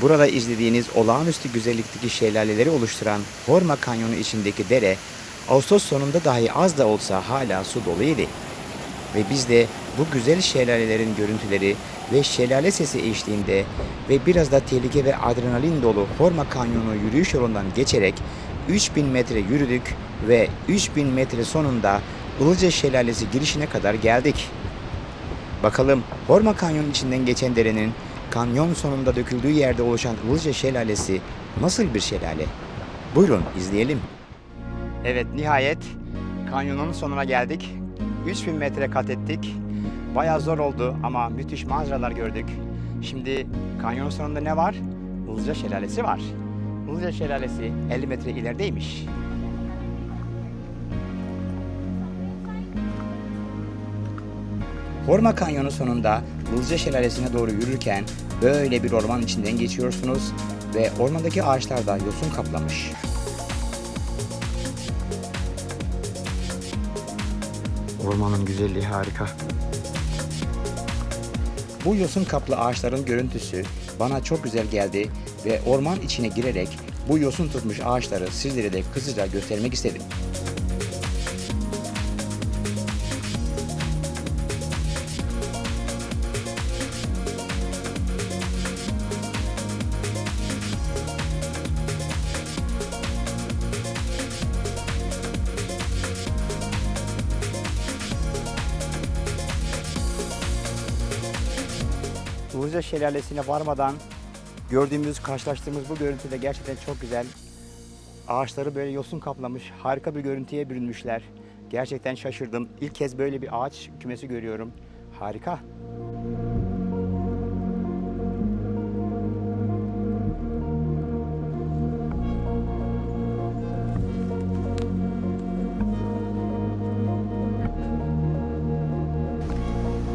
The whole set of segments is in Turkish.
Burada izlediğiniz olağanüstü güzellikteki şelaleleri oluşturan Horma Kanyonu içindeki dere, Ağustos sonunda dahi az da olsa hala su doluydu. Ve biz de bu güzel şelalelerin görüntüleri ve şelale sesi eşliğinde ve biraz da tehlike ve adrenalin dolu Horma Kanyonu yürüyüş yolundan geçerek 3000 metre yürüdük ve 3000 metre sonunda Ilıca Şelalesi girişine kadar geldik. Bakalım Horma Kanyon içinden geçen derenin kanyon sonunda döküldüğü yerde oluşan Ilıca Şelalesi nasıl bir şelale? Buyurun izleyelim. Evet nihayet kanyonun sonuna geldik. 3000 metre kat ettik. Bayağı zor oldu ama müthiş manzaralar gördük. Şimdi kanyonun sonunda ne var? Ilıca Şelalesi var. Ilıca Şelalesi 50 metre ilerideymiş. Horma Kanyonu sonunda Ilıca Şelalesi'ne doğru yürürken böyle bir orman içinden geçiyorsunuz ve ormandaki ağaçlar da yosun kaplamış. Ormanın güzelliği harika. Bu yosun kaplı ağaçların görüntüsü bana çok güzel geldi ve orman içine girerek bu yosun tutmuş ağaçları sizlere de kısaca göstermek istedim. Ilıca Şelalesi'ne varmadan gördüğümüz, karşılaştığımız bu görüntü de gerçekten çok güzel. Ağaçları böyle yosun kaplamış, harika bir görüntüye bürünmüşler. Gerçekten şaşırdım. İlk kez böyle bir ağaç kümesi görüyorum. Harika.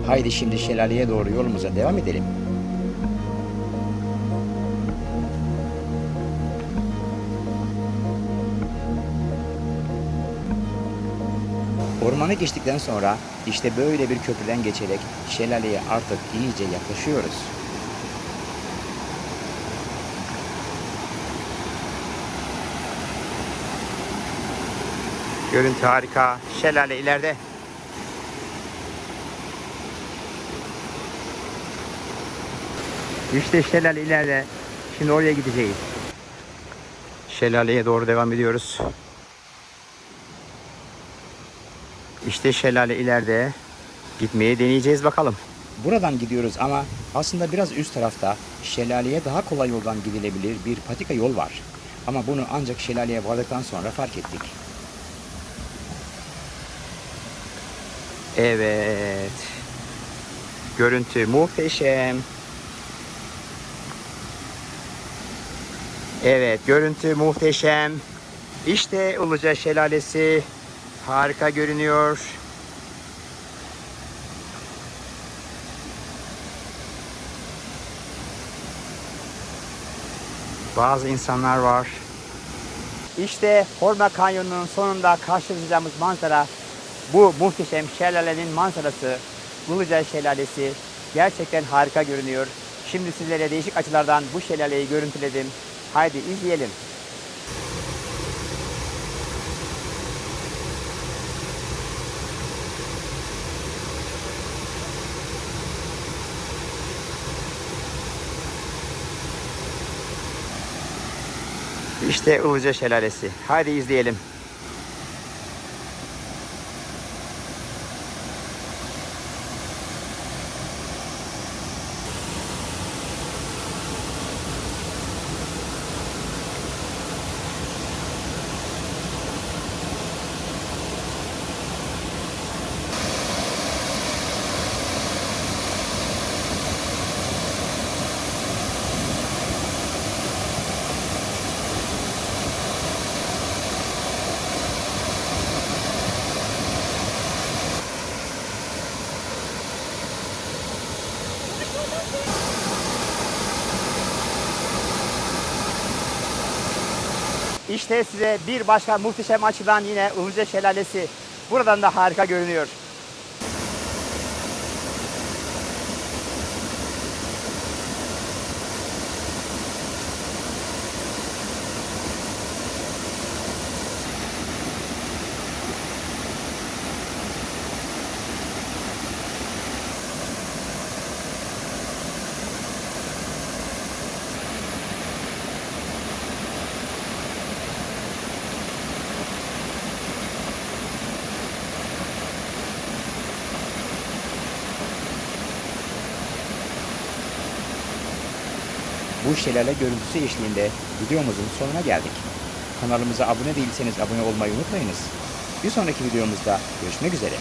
Haydi şimdi şelaleye doğru yolumuza devam edelim. Ormanı geçtikten sonra işte böyle bir köprüden geçerek şelaleye artık iyice yaklaşıyoruz. Görüntü harika. Şelale ileride. İşte şelale ileride. Şimdi oraya gideceğiz. Şelaleye doğru devam ediyoruz. İşte şelale ileride. Gitmeye deneyeceğiz bakalım. Buradan gidiyoruz ama aslında biraz üst tarafta şelaleye daha kolay yoldan gidilebilir bir patika yol var. Ama bunu ancak şelaleye vardıktan sonra fark ettik. Evet. Görüntü muhteşem. Evet, görüntü muhteşem. İşte Ilıca Şelalesi harika görünüyor. Bazı insanlar var. İşte Horma Kanyonu'nun sonunda karşılaşacağımız manzara bu muhteşem şelalenin manzarası. Ilıca Şelalesi gerçekten harika görünüyor. Şimdi sizlere değişik açılardan bu şelaleyi görüntüledim. Haydi izleyelim. İşte Ilıca Şelalesi. Haydi izleyelim. İşte size bir başka muhteşem açıdan yine Ilıca Şelalesi. Buradan da harika görünüyor. Bu şelale görüntüsü eşliğinde videomuzun sonuna geldik. Kanalımıza abone değilseniz abone olmayı unutmayınız. Bir sonraki videomuzda görüşmek üzere.